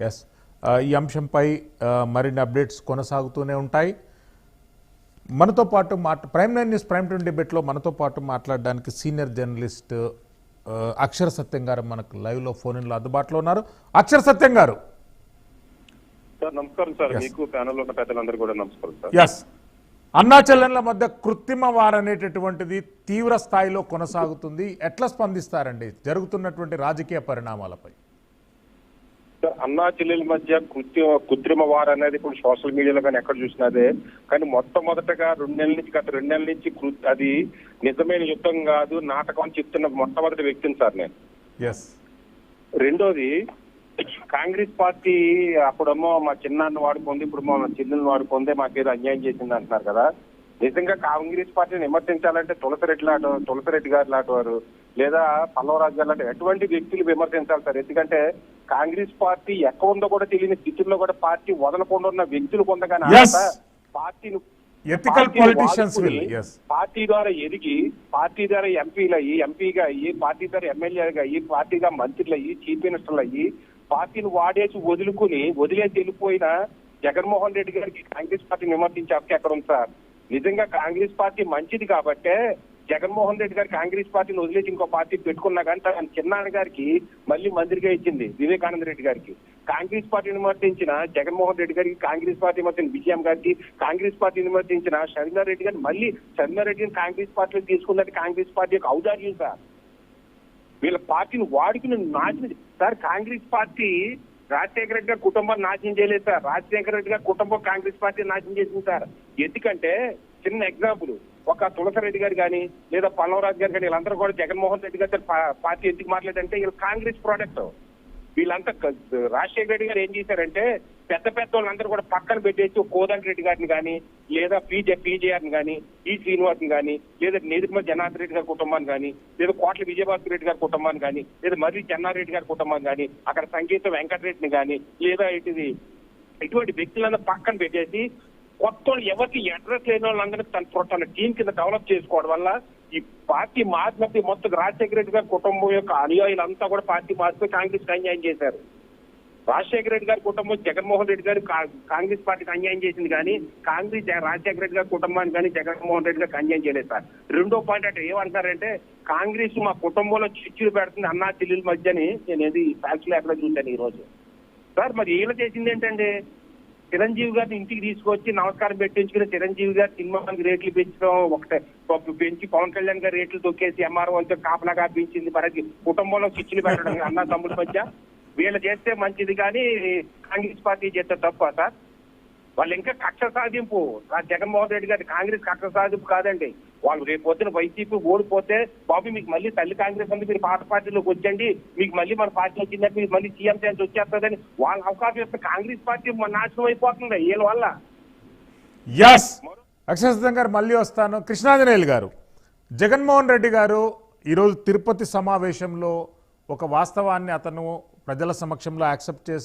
Yes ఈ అంశంపై ఆ, మరిన్ని అప్డేట్స్ కొనసాగుతూనే ఉంటాయి. మనతో పాటు మాట Prime Nine News prime time డిబేట్లో మనతో పాటు మాట్లాడడానికి సీనియర్ జర్నలిస్ట్ ఆ, అక్షర సత్యం గారు మనకు లైవ్లో ఫోన్ ఇన్లో అందుబాటులో ఉన్నారు. అక్షర సత్యం గారు. సార్ నమస్కారం సార్. మీకు ప్యానల్ ఉన్న పెద్దలందరూ కూడా నమస్కారం సార్. ఎస్ అన్నా చెల్లెన్ల మధ్య కృత్రిమ వార్ అనేటటువంటిది తీవ్ర స్థాయిలో కొనసాగుతుంది. ఎట్లా స్పందిస్తారండి? జరుగుతున్నటువంటి రాజకీయ పరిణామాలపై. అన్నా చెల్లెల మధ్య కృత్రిమ కృత్రిమ వార్ అనేది ఇప్పుడు సోషల్ మీడియాలో కానీ ఎక్కడ చూసినదే కానీ మొట్టమొదటగా రెండు నెలల నుంచి గత రెండు నెలల నుంచి కృ- అది నిజమైన యుద్ధం కాదు నాటకం అని చెప్తున్న మొట్టమొదటి వ్యక్తిని సార్ నేను. రెండోది కాంగ్రెస్ పార్టీ అప్పుడేమో మా చిన్నాన్ని వాడుకుంది ఇప్పుడు మా చిన్నని వాడుకుందే మాకేదో అన్యాయం చేసింది అంటున్నారు కదా. నిజంగా కాంగ్రెస్ పార్టీని విమర్శించాలంటే తులసిరెడ్డి లాంటి తులసిరెడ్డి గారు లాంటి వారు లేదా పల్లవరాజు గారు లాంటి ఎటువంటి వ్యక్తులు విమర్శించాలి సార్? ఎందుకంటే కాంగ్రెస్ పార్టీ ఎక్కడ ఉందో కూడా తెలియని స్థితిలో కూడా పార్టీ వదలకుండా ఉన్న వ్యక్తులు పొందగానే. పార్టీని. పార్టీ ద్వారా ఎదిగి పార్టీ ద్వారా ఎంపీలు అయ్యి ఎంపీగా అయ్యి పార్టీ ద్వారా ఎమ్మెల్యేగా అయ్యి పార్టీగా మంత్రులు అయ్యి చీఫ్ మినిస్టర్లు అయ్యి పార్టీని వాడేసి వదులుకుని వదిలేసి వెళ్ళిపోయిన జగన్మోహన్ రెడ్డి గారికి కాంగ్రెస్ పార్టీని విమర్శించే హక్కు ఎక్కడ ఉంది సార్ నిజంగా కాంగ్రెస్ పార్టీ మంచిది కాబట్టే జగన్మోహన్ రెడ్డి గారు కాంగ్రెస్ పార్టీని వదిలేసి ఇంకో పార్టీ పెట్టుకున్నా కానీ తన చిన్నాన్న గారికి మళ్ళీ మంత్రిగా ఇచ్చింది వివేకానంద రెడ్డి గారికి. కాంగ్రెస్ పార్టీని విమర్శించిన జగన్మోహన్ రెడ్డి గారికి కాంగ్రెస్ పార్టీ విమర్శించిన విజయం గారికి కాంగ్రెస్ పార్టీని విమర్శించిన రెడ్డి గారిని మళ్ళీ శర్మారెడ్డిని కాంగ్రెస్ పార్టీలో తీసుకున్నది కాంగ్రెస్ పార్టీ యొక్క ఔదార్యం సార్. వీళ్ళ పార్టీని వాడుకుని నాశనం sir Congress party Rajasekhara Reddy గారి కుటుంబం నాశనం చేయలేదు సార్. రాజశేఖర రెడ్డి గారి కుటుంబం కాంగ్రెస్ పార్టీ నాశనం చేసింది సార్. ఎందుకంటే చిన్న ఎగ్జాంపుల్. ఒక తులసిరెడ్డి గారు కానీ లేదా పల్లవరాజు గారు కానీ వీళ్ళందరూ కూడా జగన్మోహన్ రెడ్డి గారు పార్టీ ఎందుకు మాట్లాడంటే వీళ్ళు కాంగ్రెస్ ప్రోడక్ట్ వీళ్ళంతా రాజశేఖర రెడ్డి గారు ఏం చేశారంటే పెద్ద పెద్ద వాళ్ళందరూ కూడా పక్కన పెట్టేసి కోదండ రెడ్డి గారిని కానీ లేదా పీజే పీజేఆర్ని కానీ ఈ శ్రీనివాస్ని కానీ లేదా నిర్మల జనార్దన్ రెడ్డి గారి కుటుంబాన్ని కానీ లేదా కోట్ల విజయభాస్కర్ రెడ్డి గారి కుటుంబాన్ని కానీ లేదా మర్రి చెన్నారెడ్డి గారి కుటుంబాన్ని కానీ అక్కడ సంగీత వెంకటరెడ్డిని కానీ లేదా ఇటుది ఇటువంటి వ్యక్తులను పక్కన పెట్టేసి కొత్త వాళ్ళు ఎవరికి అడ్రస్ లేని వాళ్ళందరినీ తన తన టీం కింద డెవలప్ చేసుకోవడం వల్ల ఈ పార్టీ మారినప్పుడు మొత్తం రాజశేఖర రెడ్డి గారి కుటుంబం యొక్క అనుయాయులంతా కూడా పార్టీ మారిపోయి కాంగ్రెస్కి అన్యాయం చేశారు. రాజశేఖర రెడ్డి గారి కుటుంబం జగన్మోహన్ రెడ్డి గారు కా- కాంగ్రెస్ పార్టీకి అన్యాయం చేసింది కానీ కాంగ్రెస్ రాజశేఖర రెడ్డి గారి కుటుంబానికి కానీ జగన్మోహన్ రెడ్డి గారికి అన్యాయం చేయలేదు సార్. రెండో పాయింట్ అంటే ఏమంటారంటే కాంగ్రెస్ మా కుటుంబంలో చిచ్చులు పెడుతుంది అన్నా చెల్లెల మధ్యని నేను ఏది ఫ్యాక్స్లో ఎక్కడ చూశాను ఈ రోజు సార్ మరి వీళ్ళు చేసింది ఏంటంటే చిరంజీవి గారిని ఇంటికి తీసుకొచ్చి నమస్కారం పెట్టించుకుని చిరంజీవి గారి సినిమాకి రేట్లు పెంచడం ఒకటే. పెంచి పవన్ కళ్యాణ్ గారి రేట్లు తొక్కేసి ఎంఆర్ఓలతో కాపలాగా పెంచింది మనకి కుటుంబంలో చిచ్చులు పెట్టడం అన్న తమ్ముల మధ్య. వీళ్ళు చేస్తే మంచిది కానీ కాంగ్రెస్ పార్టీ చేస్తే తప్ప సార్. వాళ్ళు ఇంకా కక్ష సాధింపు. జగన్మోహన్ రెడ్డి గారి కాంగ్రెస్ కక్ష సాధింపు కాదండి. వాళ్ళు రేపు పొద్దున వైసీపీ ఓడిపోతే బాబు మీకు మళ్ళీ తల్లి కాంగ్రెస్ ఉంది మీరు పాత పార్టీలోకి వచ్చండి మీకు మళ్ళీ మన పార్టీ వచ్చిందంటే మీకు మళ్ళీ సీఎం ఛాన్స్ వచ్చేస్తుందని వాళ్ళ అవకాశం ఇస్తే కాంగ్రెస్ పార్టీ మన నాశనం అయిపోతుంది వీళ్ళ వల్ల. ఎస్ అక్షర గారు మళ్ళీ వస్తాను. కృష్ణాంజనేయులు గారు జగన్మోహన్ రెడ్డి గారు ఈరోజు తిరుపతి సమావేశంలో ఒక వాస్తవాన్ని అతను ప్రజల సమక్షంలో యాక్సెప్ట్ చేసి